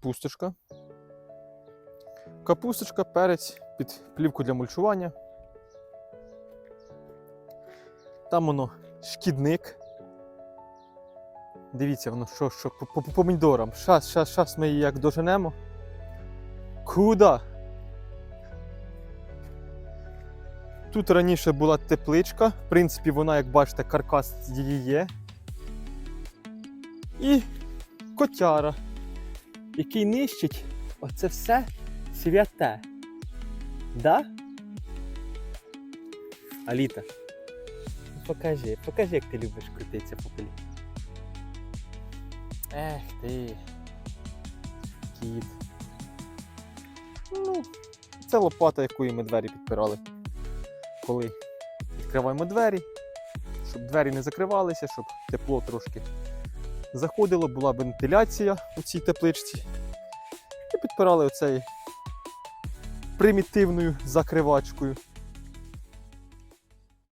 Пустошка. Капусточка, перець під плівку для мульчування. Там воно шкідник. Дивіться, воно що, що по помідорам. Щас, щас, щас ми її як доженемо. Куда? Тут раніше була тепличка. В принципі, вона, як бачите, каркас її є. І котяра, який нищить оце все святе. Да? Аліта, покажи, покажи, як ти любиш крутитися по полі. Ех ти. Кіт. Ну, це лопата, якою ми двері підпирали. Коли відкриваємо двері, щоб двері не закривалися, щоб тепло трошки заходило, була вентиляція у цій тепличці. І оцей примітивною закривачкою.